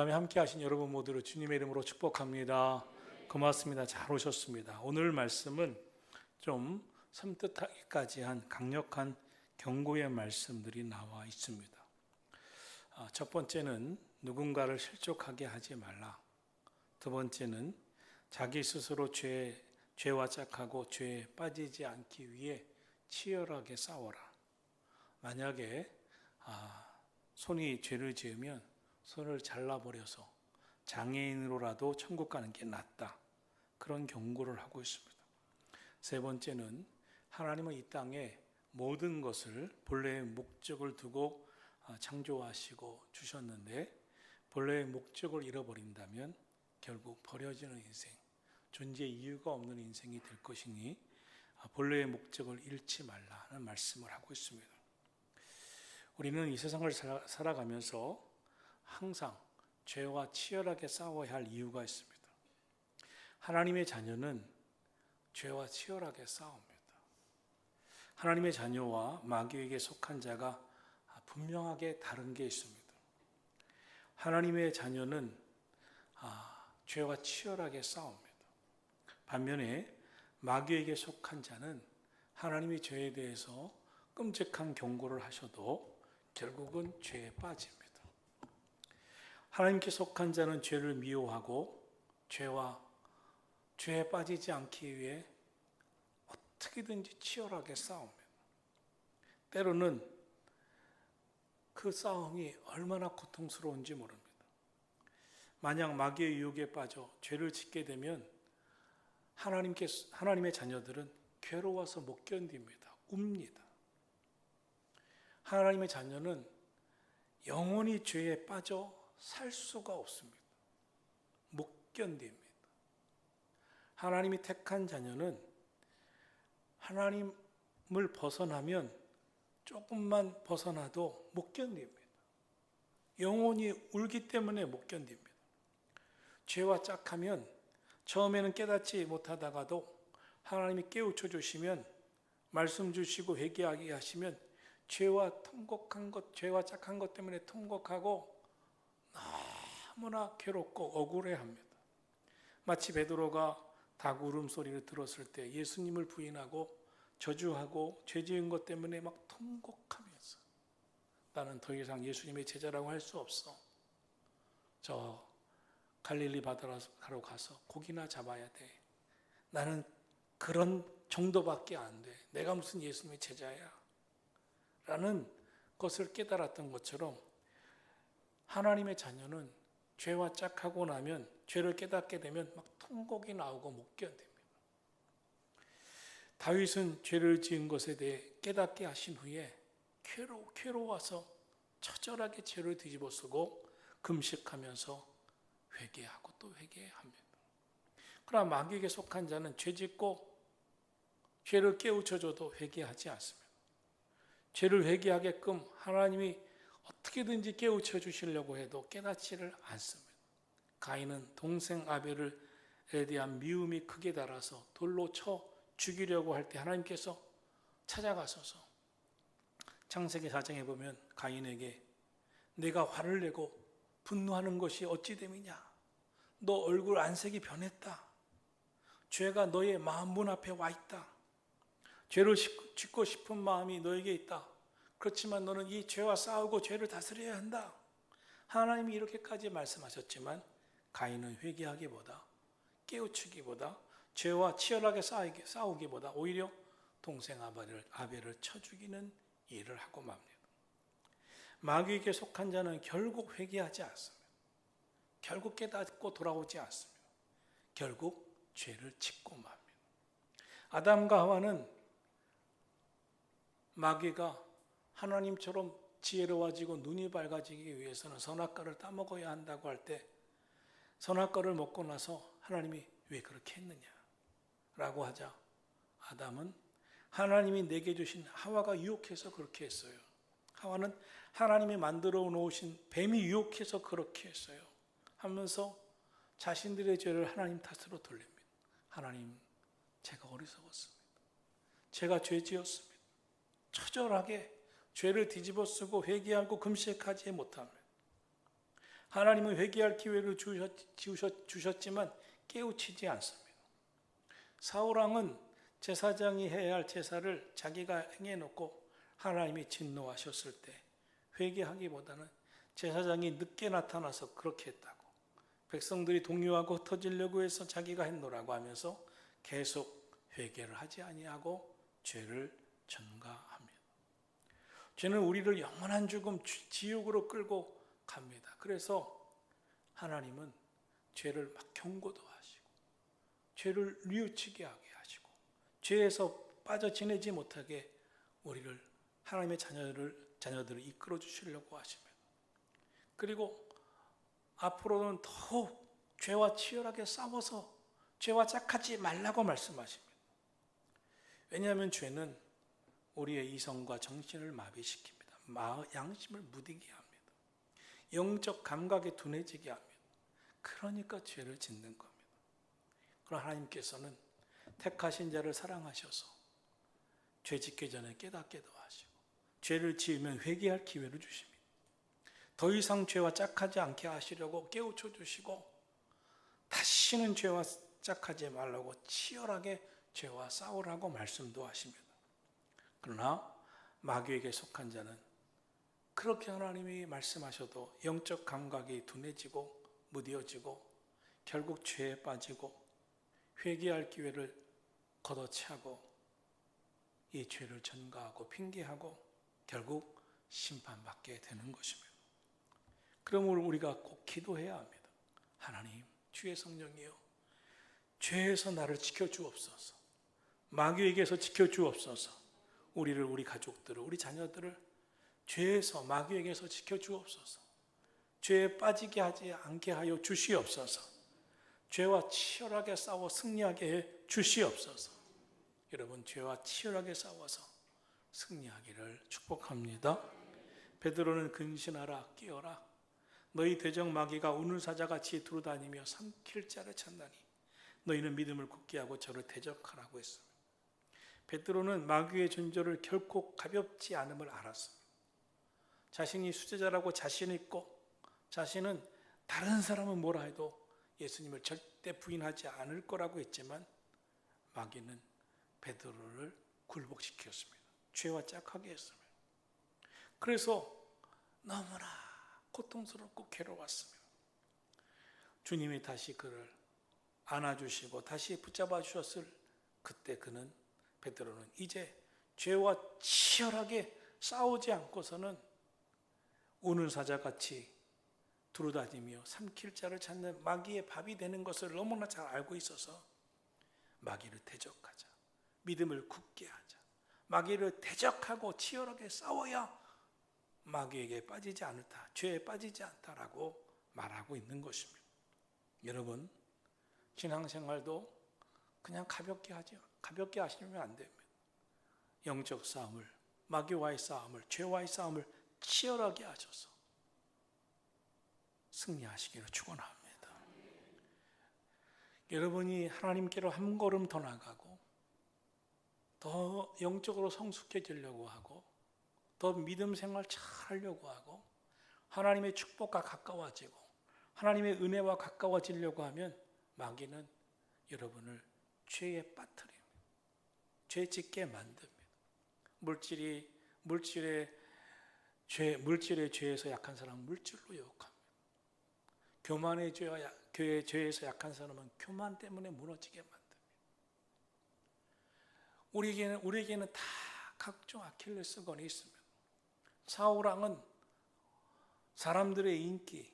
밤에 함께 하신 여러분 모두를 주님의 이름으로 축복합니다. 고맙습니다. 잘 오셨습니다. 오늘 말씀은 좀 섬뜩하기까지 한 강력한 경고의 말씀들이 나와 있습니다. 아, 첫 번째는 누군가를 실족하게 하지 말라. 두 번째는 자기 스스로 죄, 죄와 짝하고 죄에 빠지지 않기 위해 치열하게 싸워라. 만약에 아, 손이 죄를 지으면 손을 잘라버려서 장애인으로라도 천국 가는 게 낫다. 그런 경고를 하고 있습니다. 세 번째는 하나님은 이 땅에 모든 것을 본래의 목적을 두고 아, 창조하시고 주셨는데 본래의 목적을 잃어버린다면 결국 버려지는 인생, 존재 이유가 없는 인생이 될 것이니 아, 본래의 목적을 잃지 말라는 말씀을 하고 있습니다. 우리는 이 세상을 살아가면서 항상 죄와 치열하게 싸워야 할 이유가 있습니다. 하나님의 자녀는 죄와 치열하게 싸웁니다. 하나님의 자녀와 마귀에게 속한 자가 분명하게 다른 게 있습니다. 하나님의 자녀는 아, 죄와 치열하게 싸웁니다. 반면에 마귀에게 속한 자는 하나님의 죄에 대해서 끔찍한 경고를 하셔도 결국은 죄에 빠집니다. 하나님께 속한 자는 죄를 미워하고 죄와 죄에 빠지지 않기 위해 어떻게든지 치열하게 싸웁니다. 때로는 그 싸움이 얼마나 고통스러운지 모릅니다. 만약 마귀의 유혹에 빠져 죄를 짓게 되면 하나님께 하나님의 자녀들은 괴로워서 못 견딥니다. 웁니다. 하나님의 자녀는 영원히 죄에 빠져 살 수가 없습니다. 못 견딥니다. 하나님이 택한 자녀는 하나님을 벗어나면 조금만 벗어나도 못 견딥니다. 영혼이 울기 때문에 못 견딥니다. 죄와 짝하면 처음에는 깨닫지 못하다가도 하나님이 깨우쳐 주시면 말씀 주시고 회개하게 하시면 죄와 통곡한 것, 죄와 짝한 것 때문에 통곡하고 너무나 괴롭고 억울해합니다. 마치 베드로가 닭 울음소리를 들었을 때 예수님을 부인하고 저주하고 죄 지은 것 때문에 막 통곡하면서 나는 더 이상 예수님의 제자라고 할 수 없어. 저 갈릴리 바다로 가서 고기나 잡아야 돼. 나는 그런 정도밖에 안 돼. 내가 무슨 예수님의 제자야. 라는 것을 깨달았던 것처럼 하나님의 자녀는 죄와 짝하고 나면 죄를 깨닫게 되면 막 통곡이 나오고 못 견딥니다. 다윗은 죄를 지은 것에 대해 깨닫게 하신 후에 괴로, 괴로워서 처절하게 죄를 뒤집어 쓰고 금식하면서 회개하고 또 회개합니다. 그러나 마귀에게 속한 자는 죄 짓고 죄를 깨우쳐줘도 회개하지 않습니다. 죄를 회개하게끔 하나님이 어떻게든지 깨우쳐 주시려고 해도 깨닫지를 않습니다. 가인은 동생 아벨에 대한 미움이 크게 달아서 돌로 쳐 죽이려고 할 때 하나님께서 찾아가셔서 창세기 4장에 보면 가인에게 내가 화를 내고 분노하는 것이 어찌 됨이냐? 너 얼굴 안색이 변했다. 죄가 너의 마음 문 앞에 와 있다. 죄를 짓고 싶은 마음이 너에게 있다. 그렇지만 너는 이 죄와 싸우고 죄를 다스려야 한다. 하나님이 이렇게까지 말씀하셨지만 가인은 회개하기보다 깨우치기보다 죄와 치열하게 싸우기보다 오히려 동생 아벨을, 아벨을 쳐 죽이는 일을 하고 맙니다. 마귀에게 속한 자는 결국 회개하지 않습니다. 결국 깨닫고 돌아오지 않습니다. 결국 죄를 짓고 맙니다. 아담과 하와는 마귀가 하나님처럼 지혜로워지고 눈이 밝아지기 위해서는 선악과를 따먹어야 한다고 할 때 선악과를 먹고 나서 하나님이 왜 그렇게 했느냐 라고 하자 아담은 하나님이 내게 주신 하와가 유혹해서 그렇게 했어요. 하와는 하나님이 만들어 놓으신 뱀이 유혹해서 그렇게 했어요. 하면서 자신들의 죄를 하나님 탓으로 돌립니다. 하나님, 제가 어리석었습니다. 제가 죄 지었습니다. 처절하게 죄를 뒤집어 쓰고 회개하고 금식하지 못합니다. 하나님은 회개할 기회를 주셨, 주셨 지만 깨우치지 않습니다. 사울왕은 제사장이 해야 할 제사를 자기가 행해놓고 하나님이 진노하셨을 때 회개하기보다는 제사장이 늦게 나타나서 그렇게 했다고 백성들이 동요하고 흩어지려고 해서 자기가 했노라고 하면서 계속 회개를 하지 아니하고 죄를 전가합니다. 죄는 우리를 영원한 죽음 지- 지옥으로 끌고 갑니다. 그래서 하나님은 죄를 막 경고도 하시고 죄를 뉘우치게 하게 하시고 죄에서 빠져 지내지 못하게 우리를 하나님의 자녀를 자녀들을 이끌어 주시려고 하십니다. 그리고 앞으로는 더욱 죄와 치열하게 싸워서 죄와 짝하지 말라고 말씀하십니다. 왜냐하면 죄는 우리의 이성과 정신을 마비시킵니다. 마, 양심을 무디게 합니다. 영적 감각에 둔해지게 합니다. 그러니까 죄를 짓는 겁니다. 그럼 하나님께서는 택하신 자를 사랑하셔서 죄 짓기 전에 깨닫게도 하시고 죄를 지으면 회개할 기회를 주십니다. 더 이상 죄와 짝하지 않게 하시려고 깨우쳐 주시고 다시는 죄와 짝하지 말라고 치열하게 죄와 싸우라고 말씀도 하십니다. 그러나 마귀에게 속한 자는 그렇게 하나님이 말씀하셔도 영적 감각이 둔해지고 무뎌지고 결국 죄에 빠지고 회개할 기회를 걷어차고 이 죄를 전가하고 핑계하고 결국 심판받게 되는 것입니다. 그러므로 우리가 꼭 기도해야 합니다. 하나님, 주의 성령이여, 죄에서 나를 지켜 주옵소서. 마귀에게서 지켜 주옵소서. 우리를 우리 가족들을 우리 자녀들을 죄에서 마귀에게서 지켜 주옵소서. 죄에 빠지게 하지 않게 하여 주시옵소서. 죄와 치열하게 싸워 승리하게 해 주시옵소서. 여러분 죄와 치열하게 싸워서 승리하기를 축복합니다. 베드로는 근신하라 깨어라 너희 대적 마귀가 우는 사자같이 두루다니며 삼킬 자를 찾나니 너희는 믿음을 굳게 하고 저를 대적하라고 했습니다. 베드로는 마귀의 존재를 결코 가볍지 않음을 알았습니다. 자신이 수제자라고 자신 있고 자신은 다른 사람은 뭐라 해도 예수님을 절대 부인하지 않을 거라고 했지만 마귀는 베드로를 굴복시켰습니다. 죄와 짝하게 했습니다. 그래서 너무나 고통스럽고 괴로웠습니다. 주님이 다시 그를 안아주시고 다시 붙잡아 주셨을 그때 그는 베드로는 이제 죄와 치열하게 싸우지 않고서는 우는 사자같이 두루다니며 삼킬 자를 찾는 마귀의 밥이 되는 것을 너무나 잘 알고 있어서 마귀를 대적하자. 믿음을 굳게 하자. 마귀를 대적하고 치열하게 싸워야 마귀에게 빠지지 않다. 죄에 빠지지 않다라고 말하고 있는 것입니다. 여러분, 신앙생활도 그냥 가볍게 하죠. 가볍게 하시면 안 됩니다. 영적 싸움을, 마귀와의 싸움을, 죄와의 싸움을 치열하게 하셔서 승리하시기를 축원합니다. 여러분이 하나님께로 한 걸음 더 나가고 더 영적으로 성숙해지려고 하고 더 믿음 생활 잘 하려고 하고 하나님의 축복과 가까워지고 하나님의 은혜와 가까워지려고 하면 마귀는 여러분을 죄에 빠뜨립니다. 죄 짓게 만듭니다. 물질이 물질의 죄 물질의 죄에서 약한 사람은 물질로 유혹합니다. 교만의 죄와 야- 교회 죄에서 약한 사람은 교만 때문에 무너지게 만듭니다. 우리에게는 우리에게는 다 각종 아킬레스건이 있습니다. 사울 왕은 사람들의 인기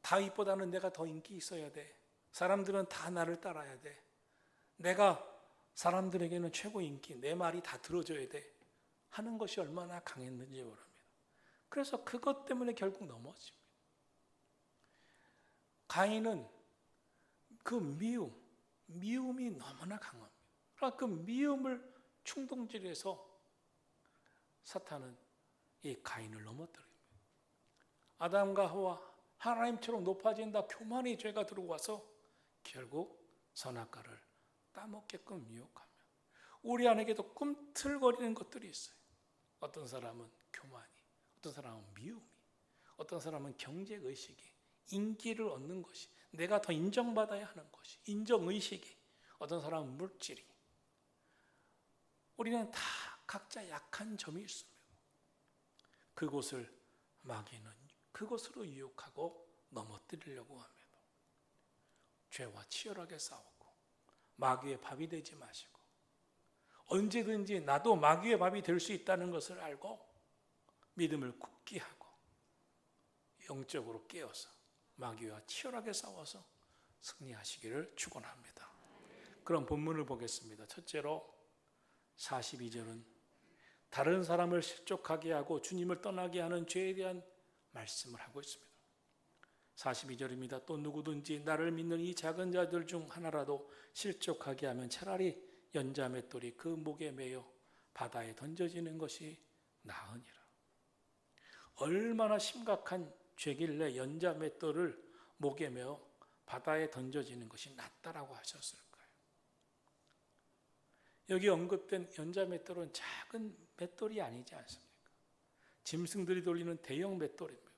다윗보다는 내가 더 인기 있어야 돼. 사람들은 다 나를 따라야 돼. 내가 사람들에게는 최고 인기, 내 말이 다 들어줘야 돼. 하는 것이 얼마나 강했는지 모릅니다. 그래서 그것 때문에 결국 넘어집니다. 가인은 그 미움, 미움이 너무나 강합니다. 그러니까 그 미움을 충동질해서 사탄은 이 가인을 넘어뜨립니다. 아담과 하와 하나님처럼 높아진다 교만의 죄가 들어와서 결국 선악과를 따먹게끔 미혹하며 우리 안에게도 꿈틀거리는 것들이 있어요. 어떤 사람은 교만이, 어떤 사람은 미움이, 어떤 사람은 경제 의식이 인기를 얻는 것이 내가 더 인정받아야 하는 것이 인정 의식이 어떤 사람은 물질이 우리는 다 각자 약한 점이 있습니다. 그곳을 마귀는 그것으로 유혹하고 넘어뜨리려고 합니다. 죄와 치열하게 싸우고 마귀의 밥이 되지 마시고 언제든지 나도 마귀의 밥이 될 수 있다는 것을 알고 믿음을 굳게 하고 영적으로 깨어서 마귀와 치열하게 싸워서 승리하시기를 축원합니다. 그럼 본문을 보겠습니다. 첫째로 42절은 다른 사람을 실족하게 하고 주님을 떠나게 하는 죄에 대한 말씀을 하고 있습니다. 42절입니다. 또 누구든지 나를 믿는 이 작은 자들 중 하나라도 실족하게 하면 차라리 연자 맷돌이 그 목에 매여 바다에 던져지는 것이 나으니라. 얼마나 심각한 죄길래 연자 맷돌을 목에 매어 바다에 던져지는 것이 낫다라고 하셨을까요? 여기 언급된 연자 맷돌은 작은 맷돌이 아니지 않습니까? 짐승들이 돌리는 대형 맷돌입니다.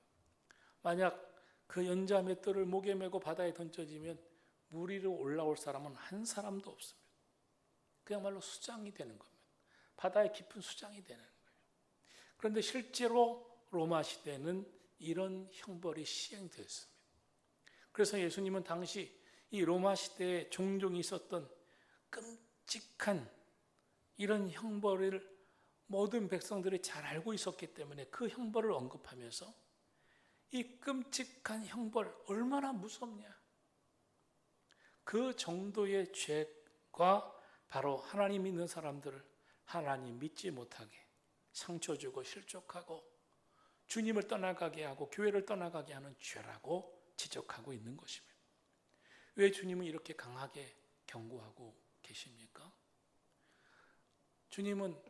만약 그 연자 맷돌을 목에 메고 바다에 던져지면 물 위로 올라올 사람은 한 사람도 없습니다. 그야말로 수장이 되는 겁니다. 바다의 깊은 수장이 되는 거예요. 그런데 실제로 로마 시대는 이런 형벌이 시행되었습니다. 그래서 예수님은 당시 이 로마 시대에 종종 있었던 끔찍한 이런 형벌을 모든 백성들이 잘 알고 있었기 때문에 그 형벌을 언급하면서 이 끔찍한 형벌 얼마나 무섭냐. 그 정도의 죄가 바로 하나님 믿는 사람들을 하나님 믿지 못하게 상처 주고 실족하고 주님을 떠나가게 하고 교회를 떠나가게 하는 죄라고 지적하고 있는 것입니다. 왜 주님은 이렇게 강하게 경고하고 계십니까? 주님은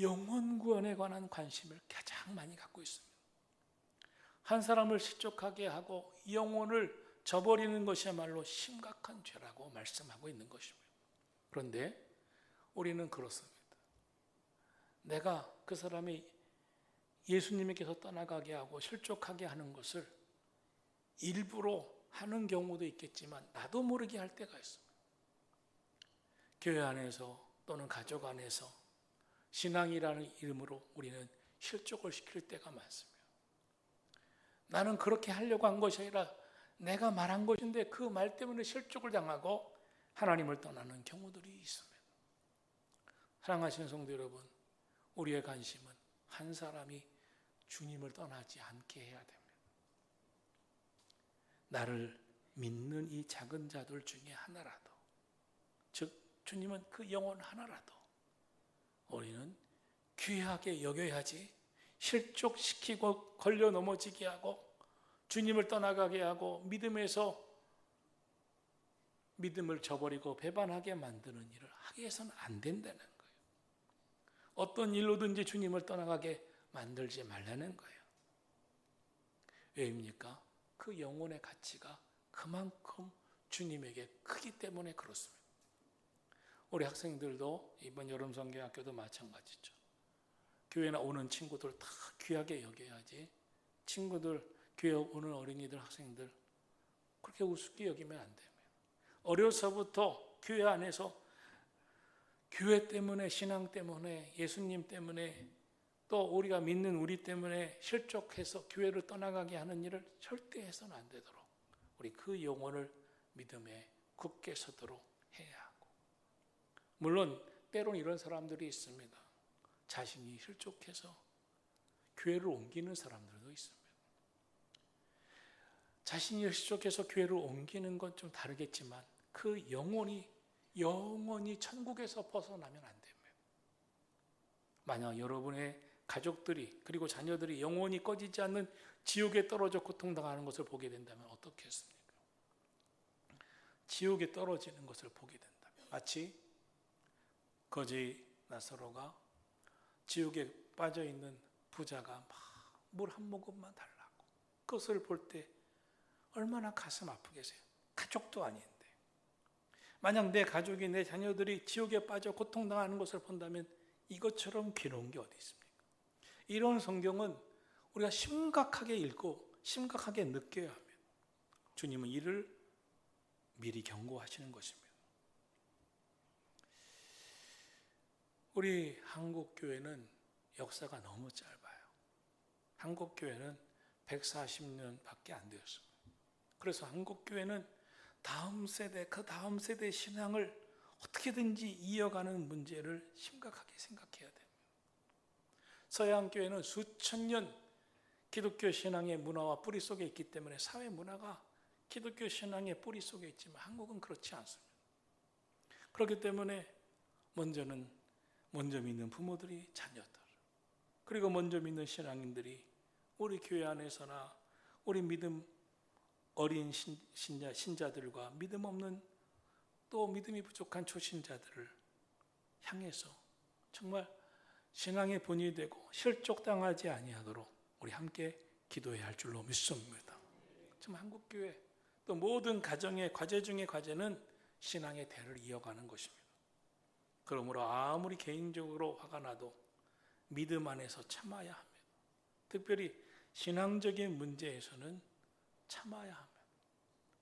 영원 구원에 관한 관심을 가장 많이 갖고 있습니다. 한 사람을 실족하게 하고 영혼을 저버리는 것이야말로 심각한 죄라고 말씀하고 있는 것입니다. 그런데 우리는 그렇습니다. 내가 그 사람이 예수님께서 떠나가게 하고 실족하게 하는 것을 일부러 하는 경우도 있겠지만 나도 모르게 할 때가 있습니다. 교회 안에서 또는 가족 안에서 신앙이라는 이름으로 우리는 실족을 시킬 때가 많습니다. 나는 그렇게 하려고 한 것이 아니라 내가 말한 것인데 그 말 때문에 실족을 당하고 하나님을 떠나는 경우들이 있습니다. 사랑하시는 성도 여러분, 우리의 관심은 한 사람이 주님을 떠나지 않게 해야 됩니다. 나를 믿는 이 작은 자들 중에 하나라도, 즉, 주님은 그 영혼 하나라도 우리는 귀하게 여겨야지 실족시키고 걸려 넘어지게 하고 주님을 떠나가게 하고 믿음에서 믿음을 저버리고 배반하게 만드는 일을 하게 해서는 안 된다는 거예요. 어떤 일로든지 주님을 떠나가게 만들지 말라는 거예요. 왜입니까? 그 영혼의 가치가 그만큼 주님에게 크기 때문에 그렇습니다. 우리 학생들도 이번 여름 성경학교도 마찬가지죠. 교회나 오는 친구들 다 귀하게 여겨야지. 친구들, 교회 오는 어린이들, 학생들 그렇게 우습게 여기면 안 됩니다. 어려서부터 교회 안에서 교회 때문에 신앙 때문에 예수님 때문에 또 우리가 믿는 우리 때문에 실족해서 교회를 떠나가게 하는 일을 절대 해서는 안 되도록 우리 그 영혼을 믿음에 굳게 서도록 해야 하고 물론 때론 이런 사람들이 있습니다. 자신이 실족해서 교회를 옮기는 사람들도 있습니다. 자신이 실족해서 교회를 옮기는 건 좀 다르겠지만 그 영혼이 영원히 천국에서 벗어나면 안 됩니다. 만약 여러분의 가족들이 그리고 자녀들이 영원히 꺼지지 않는 지옥에 떨어져 고통당하는 것을 보게 된다면 어떻겠습니까? 지옥에 떨어지는 것을 보게 된다면 마치 거지 나사로가 지옥에 빠져 있는 부자가 막 물 한 모금만 달라고 그것을 볼 때 얼마나 가슴 아프겠어요. 가족도 아닌데 만약 내 가족이 내 자녀들이 지옥에 빠져 고통당하는 것을 본다면 이것처럼 괴로운 게 어디 있습니까? 이런 성경은 우리가 심각하게 읽고 심각하게 느껴야 합니다. 주님은 이를 미리 경고하시는 것입니다. 우리 한국 교회는 역사가 너무 짧아요. 한국 교회는 140년밖에 안 되었습니다. 그래서 한국 교회는 다음 세대 그 다음 세대 신앙을 어떻게든지 이어가는 문제를 심각하게 생각해야 됩니다. 서양 교회는 수천 년 기독교 신앙의 문화와 뿌리 속에 있기 때문에 사회 문화가 기독교 신앙의 뿌리 속에 있지만 한국은 그렇지 않습니다. 그렇기 때문에 먼저는 먼저 믿는 부모들이 자녀들 그리고 먼저 믿는 신앙인들이 우리 교회 안에서나 우리 믿음 어린 신, 신자, 신자들과 믿음 없는 또 믿음이 부족한 초신자들을 향해서 정말 신앙의 본이 되고 실족당하지 아니하도록 우리 함께 기도해야 할 줄로 믿습니다. 지금 한국 교회 또 모든 가정의 과제 중의 과제는 신앙의 대를 이어가는 것입니다. 그러므로 아무리 개인적으로 화가 나도 믿음 안에서 참아야 합니다. 특별히 신앙적인 문제에서는 참아야 합니다.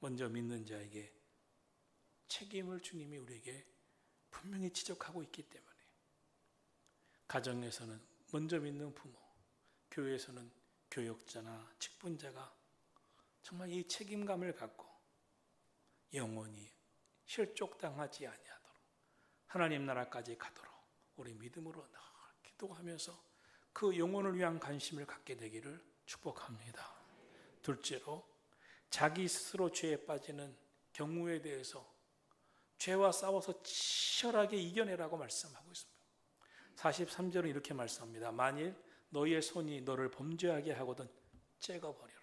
먼저 믿는 자에게 책임을 주님이 우리에게 분명히 지적하고 있기 때문에 가정에서는 먼저 믿는 부모, 교회에서는 교역자나 직분자가 정말 이 책임감을 갖고 영원히 실족당하지 아니하도록 하나님 나라까지 가도록 우리 믿음으로 늘 기도하면서 그 영혼을 위한 관심을 갖게 되기를 축복합니다. 둘째로 자기 스스로 죄에 빠지는 경우에 대해서 죄와 싸워서 치열하게 이겨내라고 말씀하고 있습니다. 43절은 이렇게 말씀합니다. 만일 너희의 손이 너를 범죄하게 하거든 째거버려라.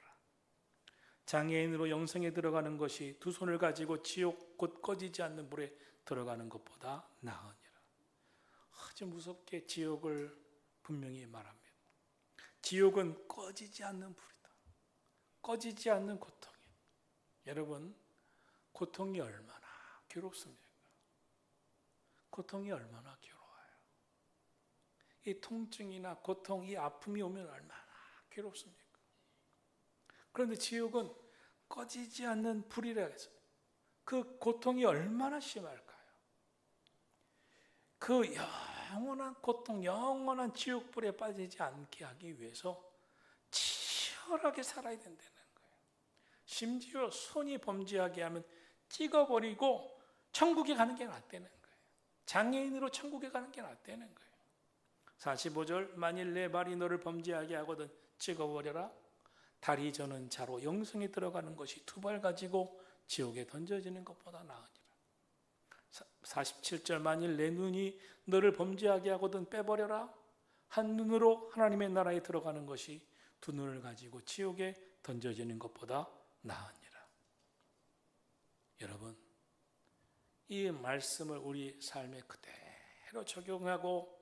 장애인으로 영생에 들어가는 것이 두 손을 가지고 지옥 곧 꺼지지 않는 불에 들어가는 것보다 나으니라. 아주 무섭게 지옥을 분명히 말합니다. 지옥은 꺼지지 않는 불이다. 꺼지지 않는 고통이. 여러분, 고통이 얼마나 괴롭습니까? 고통이 얼마나 괴로워요. 이 통증이나 고통, 이 아픔이 오면 얼마나 괴롭습니까? 그런데 지옥은 꺼지지 않는 불이라 해서 그 고통이 얼마나 심할까요? 그 영원한 고통, 영원한 지옥불에 빠지지 않게 하기 위해서 치열하게 살아야 된다는 거예요. 심지어 손이 범죄하게 하면 찍어버리고 천국에 가는 게 낫다는 거예요. 장애인으로 천국에 가는 게 낫다는 거예요. 45절 만일 내 발이 너를 범죄하게 하거든 찍어버려라. 다리 저는 자로 영성에 들어가는 것이 두 발 가지고 지옥에 던져지는 것보다 나으니라. 47절 만일 내 눈이 너를 범죄하게 하거든 빼버려라. 한 눈으로 하나님의 나라에 들어가는 것이 두 눈을 가지고 지옥에 던져지는 것보다 나으니라. 여러분, 이 말씀을 우리 삶에 그대로 적용하고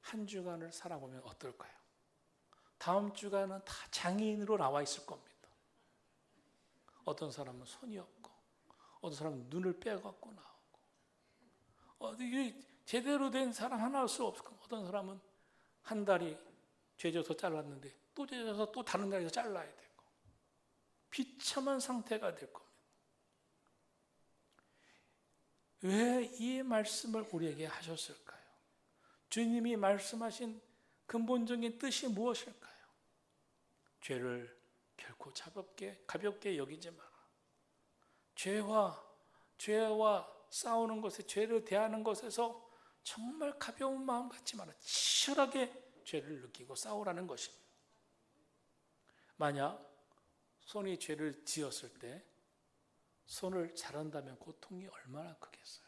한 주간을 살아보면 어떨까요? 다음 주간은 다 장애인으로 나와 있을 겁니다. 어떤 사람은 손이 없고, 어떤 사람은 눈을 빼갖고 나오고, 어디 제대로 된 사람 하나 할 수 없고, 어떤 사람은 한 다리 죄져서 잘랐는데 또 죄져서 또 다른 다리에서 잘라야 되고, 비참한 상태가 될 겁니다. 왜 이 말씀을 우리에게 하셨을까요? 주님이 말씀하신 근본적인 뜻이 무엇일까요? 죄를 결코 가볍게 가볍게 여기지 마라. 죄와 죄와 싸우는 것에 죄를 대하는 것에서 정말 가벼운 마음 마라. 치열하게 죄를 느끼고 싸우라는 것입니다. 만약 손이 죄를 지었을 때 손을 잘한다면 고통이 얼마나 크겠어요.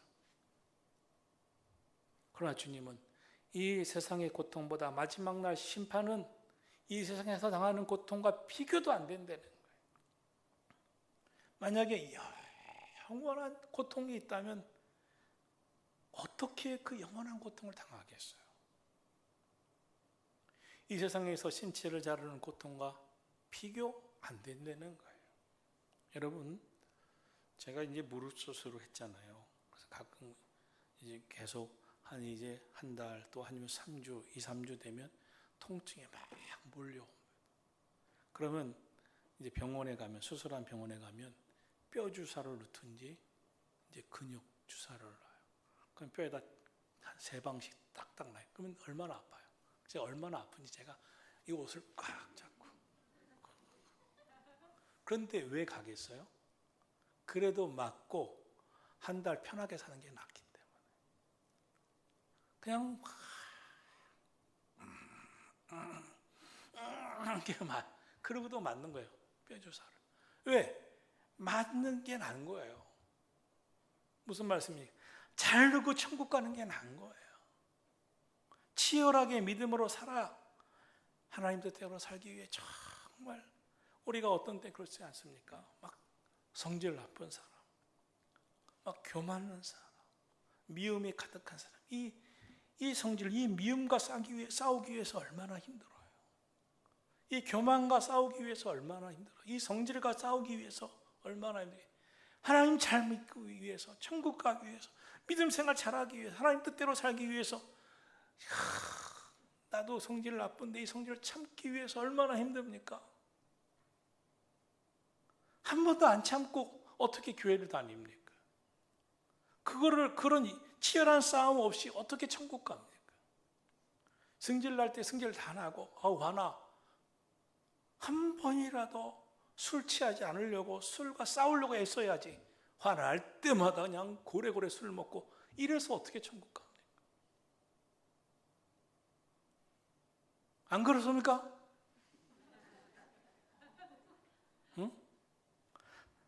그러나 주님은 이 세상의 고통보다 마지막 날 심판은 이 세상에서 당하는 고통과 비교도 안 된다는 거예요. 만약에 영원한 고통이 있다면 어떻게 그 영원한 고통을 당하겠어요? 이 세상에서 신체를 자르는 고통과 비교 안 된다는 거예요. 여러분, 제가 이제 무릎 수술을 했잖아요. 그래서 가끔 이제 계속 한 이제 한 달 또 아니면 3주, 2, 3주 되면 통증이 막 몰려옵니다. 그러면 이제 병원에 가면 수술한 병원에 가면 뼈 주사를 넣든지 이제 근육 주사를 놔요. 그럼 뼈에다 한 세 방씩 딱딱 놔요. 그러면 얼마나 아파요? 제가 얼마나 아픈지 제가 이 옷을 꽉 잡고 그런데 왜 가겠어요? 그래도 맞고 한 달 편하게 사는 게 낫기 때문에 그냥 이렇게 맞 그러고도 맞는 거예요 뼈 주사를 왜 맞는 게 나은 거예요 무슨 말씀입니까? 잘 누고 천국 가는 게 나은 거예요 치열하게 믿음으로 살아 하나님 뜻대로 살기 위해 정말 우리가 어떤 때 그렇지 않습니까? 막 성질 나쁜 사람, 막 교만한 사람, 미움이 가득한 사람. 이, 이 성질, 이 미움과 싸우기, 위해, 싸우기 위해서 얼마나 힘들어요. 이 교만과 싸우기 위해서 얼마나 힘들어요. 이 성질과 싸우기 위해서 얼마나 힘들어요. 하나님 잘 믿기 위해서, 천국 가기 위해서, 믿음 생활 잘하기 위해서, 하나님 뜻대로 살기 위해서, 나도 성질 나쁜데 이 성질을 참기 위해서 얼마나 힘듭니까? 한 번도 안 참고 어떻게 교회를 다닙니까? 그거를 그런 치열한 싸움 없이 어떻게 천국 갑니까? 승질 날 때 승질 다 나고 아우 화나 한 번이라도 술 취하지 않으려고 술과 싸우려고 애써야지 화날 때마다 그냥 고래고래 술 먹고 이래서 어떻게 천국 갑니까? 안 그렇습니까? 응?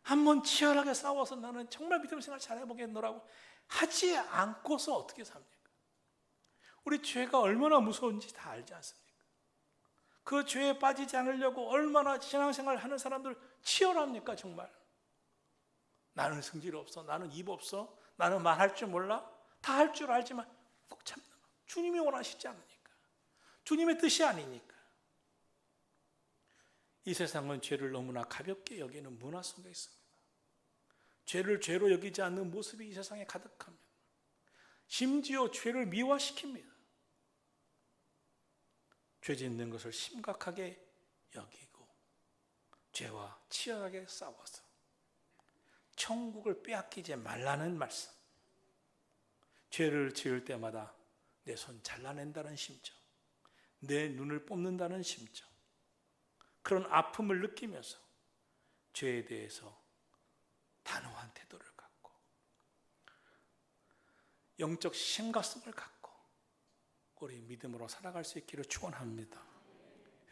한번 치열하게 싸워서 나는 정말 믿음 생활 잘 해보겠노라고 하지 않고서 어떻게 삽니까? 우리 죄가 얼마나 무서운지 다 알지 않습니까? 그 죄에 빠지지 않으려고 얼마나 신앙생활 하는 사람들 치열합니까, 정말? 나는 성질 없어, 나는 입 없어, 나는 말할 줄 몰라, 다 할 줄 알지만 꼭 참는 거. 주님이 원하시지 않으니까. 주님의 뜻이 아니니까. 이 세상은 죄를 너무나 가볍게 여기는 문화 속에 있습니다. 죄를 죄로 여기지 않는 모습이 이 세상에 가득합니다. 심지어 죄를 미화시킵니다. 죄 짓는 것을 심각하게 여기고 죄와 치열하게 싸워서 천국을 빼앗기지 말라는 말씀. 죄를 지을 때마다 내 손 잘라낸다는 심정, 내 눈을 뽑는다는 심정, 그런 아픔을 느끼면서 죄에 대해서 단호한 태도를 갖고 영적 심각성을 갖고 우리 믿음으로 살아갈 수 있기를 축원합니다.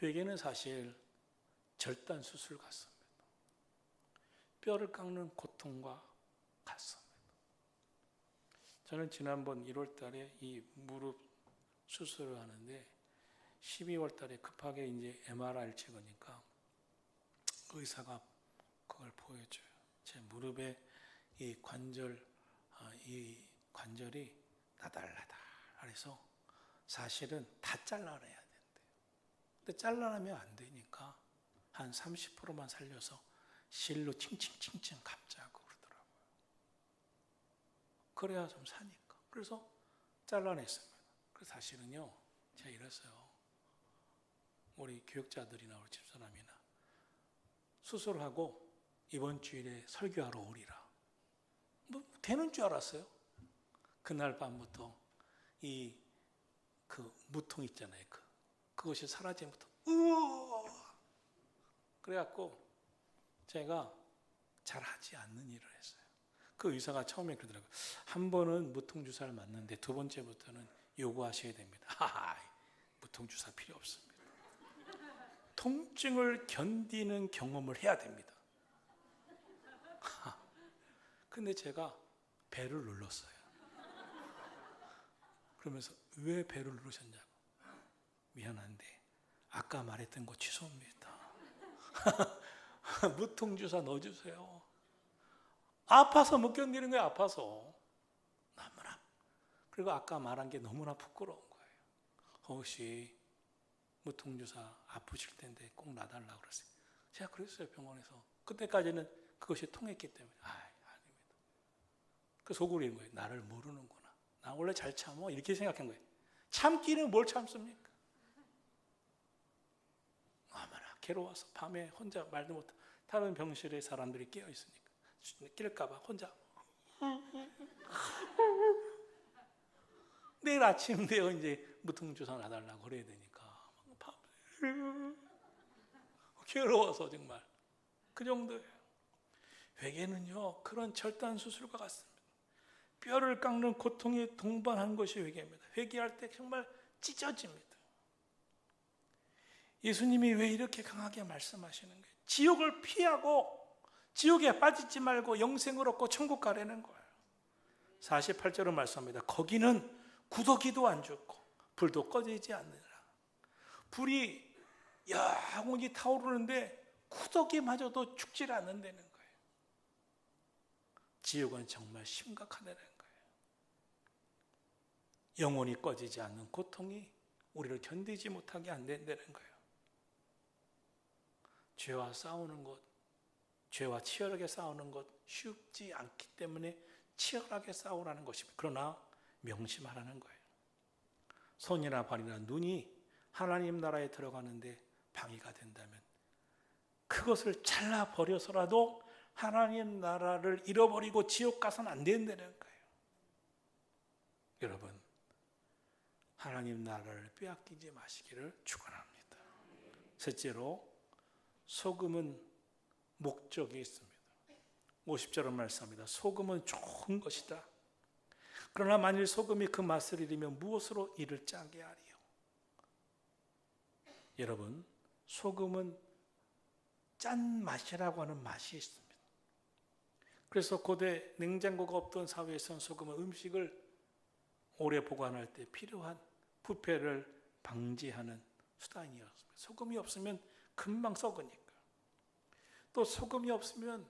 회개는 사실 절단 수술 같습니다. 뼈를 깎는 고통과 같습니다. 저는 지난번 1월 달에 이 무릎 수술을 하는데 12월 달에 급하게 이제 MRI를 찍으니까 의사가 그걸 보여줘요. 제 무릎에 이 관절, 아, 이 관절이 나달나달 그래서 사실은 다 잘라내야 된대요. 근데 잘라내면 안 되니까 한 30%만 살려서 실로 칭칭칭칭 감자고 그러더라고요. 그래야 좀 사니까. 그래서 잘라냈습니다. 그래서 사실은요, 제가 이랬어요. 우리 교육자들이나 우리 집사람이나 수술하고 이번 주일에 설교하러 오리라. 뭐 되는 줄 알았어요. 그날 밤부터 이 그 무통 있잖아요. 그 그것이 사라지부터 우와 그래갖고 제가 잘 하지 않는 일을 했어요. 그 의사가 처음에 그러더라고요. 한 번은 무통 주사를 맞는데 두 번째부터는 요구하셔야 됩니다. 하하, 무통 주사 필요 없습니다. 통증을 견디는 경험을 해야 됩니다. 근데 제가 배를 눌렀어요. 그러면서 왜 배를 누르셨냐고. 미안한데 아까 말했던 거 취소입니다. 무통주사 넣어주세요. 아파서 못 견디는 거예요. 아파서 너무나. 그리고 아까 말한 게 너무나 부끄러운 거예요. 혹시 무통주사 아프실 텐데 꼭 놔달라고 그랬어요. 제가 그랬어요 병원에서. 그때까지는 그것이 통했기 때문에 아 아닙니다. 그 속으로 거예요. 나를 모르는구나. 나 원래 잘 참어 이렇게 생각한 거예요. 참기는 뭘 참습니까? 너무나 괴로워서 밤에 혼자 말도 못 다른 병실에 사람들이 깨어 있으니까 낄까봐 혼자 내일 아침 되어 이제 무통주사 놔달라고 그래야 되니까 밤에 괴로워서 정말 그 정도예요. 회개는요 그런 절단 수술과 같습니다. 뼈를 깎는 고통이 동반한 것이 회개입니다. 회개할 때 정말 찢어집니다. 예수님이 왜 이렇게 강하게 말씀하시는 거예요? 지옥을 피하고 지옥에 빠지지 말고 영생을 얻고 천국 가라는 거예요. 48절은 말씀합니다. 거기는 구더기도 안 죽고 불도 꺼지지 않느라. 불이 영원히 타오르는데 구더기마저도 죽질 않는다는. 지옥은 정말 심각하다는 거예요. 영원히 꺼지지 않는 고통이 우리를 견디지 못하게 안 된다는 거예요. 죄와 싸우는 것, 죄와 치열하게 싸우는 것 쉽지 않기 때문에 치열하게 싸우라는 것입니다. 그러나 명심하라는 거예요. 손이나 발이나 눈이 하나님 나라에 들어가는데 방해가 된다면 그것을 잘라 버려서라도 하나님 나라를 잃어버리고 지옥 가서는 안 된다는 거예요. 여러분, 하나님 나라를 빼앗기지 마시기를 축원합니다. 셋째로 소금은 목적이 있습니다. 50절은 말씀합니다. 소금은 좋은 것이다. 그러나 만일 소금이 그 맛을 잃으면 무엇으로 이를 짜게 하리요? 여러분, 소금은 짠 맛이라고 하는 맛이 있습니다. 그래서 고대 냉장고가 없던 사회에서는 소금은 음식을 오래 보관할 때 필요한 부패를 방지하는 수단이었습니다. 소금이 없으면 금방 썩으니까. 또 소금이 없으면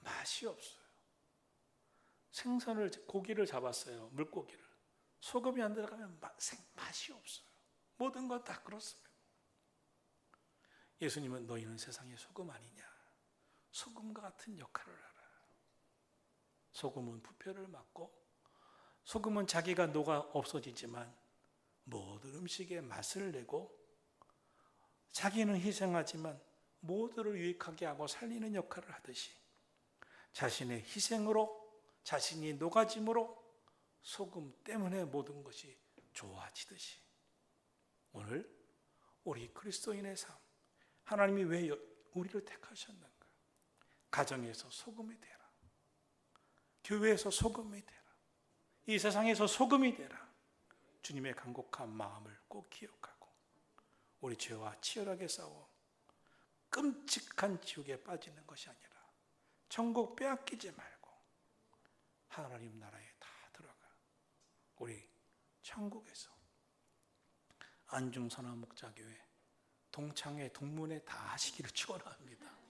맛이 없어요. 생선을 고기를 잡았어요. 물고기를. 소금이 안 들어가면 맛, 맛이 없어요. 모든 건 다 그렇습니다. 예수님은 너희는 세상의 소금 아니냐. 소금과 같은 역할을. 소금은 부패를 막고 소금은 자기가 녹아 없어지지만 모든 음식에 맛을 내고 자기는 희생하지만 모두를 유익하게 하고 살리는 역할을 하듯이 자신의 희생으로 자신이 녹아짐으로 소금 때문에 모든 것이 좋아지듯이 오늘 우리 그리스도인의 삶 하나님이 왜 우리를 택하셨는가? 가정에서 소금이 되라. 교회에서 소금이 되라. 이 세상에서 소금이 되라. 주님의 간곡한 마음을 꼭 기억하고 우리 죄와 치열하게 싸워 끔찍한 지옥에 빠지는 것이 아니라 천국 빼앗기지 말고 하나님 나라에 다 들어가 우리 천국에서 안중선화 목자교회 동창회 동문회 다 하시기를 축원합니다.